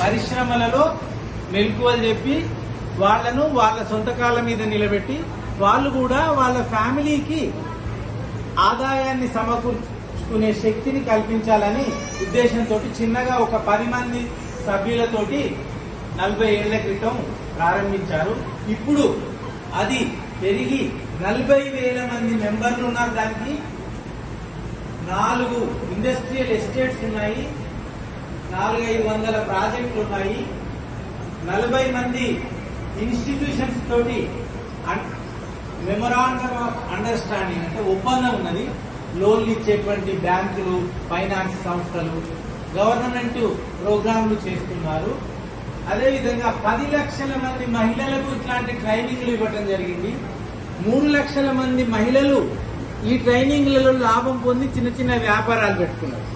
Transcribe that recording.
పరిశ్రమలలో మెలకువలు చెప్పి వాళ్ళను వాళ్ళ సొంత కాళ్ళ మీద నిలబెట్టి వాళ్ళు కూడా వాళ్ళ ఫ్యామిలీకి ఆదాయాన్ని సమకూర్చుకునే శక్తిని కల్పించాలని ఉద్దేశంతో చిన్నగా ఒక పది మంది సభ్యులతోటి నలభై ఏళ్ళ క్రితం ప్రారంభించారు. ఇప్పుడు అది పెరిగి నలభై వేల మంది మెంబర్లు ఉన్నారు. దానికి నాలుగు ఇండస్ట్రియల్ ఎస్టేట్స్ ఉన్నాయి. నాలుగైదు వందల ప్రాజెక్టులు ఉన్నాయి నలభై మంది ఇన్స్టిట్యూషన్స్ తోటి మెమొరాండమ్ ఆఫ్ అండర్స్టాండింగ్ అంటే ఒప్పందం ఉన్నది. లోన్లు ఇచ్చేటువంటి బ్యాంకులు ఫైనాన్స్ సంస్థలు గవర్నమెంట్ ప్రోగ్రాంలు చేస్తున్నారు. అదేవిధంగా పది లక్షల మంది మహిళలకు ఇట్లాంటి ట్రైనింగ్లు ఇవ్వడం జరిగింది. మూడు లక్షల మంది మహిళలు ఈ ట్రైనింగ్లలో లాభం పొంది చిన్న చిన్న వ్యాపారాలు పెట్టుకున్నారు.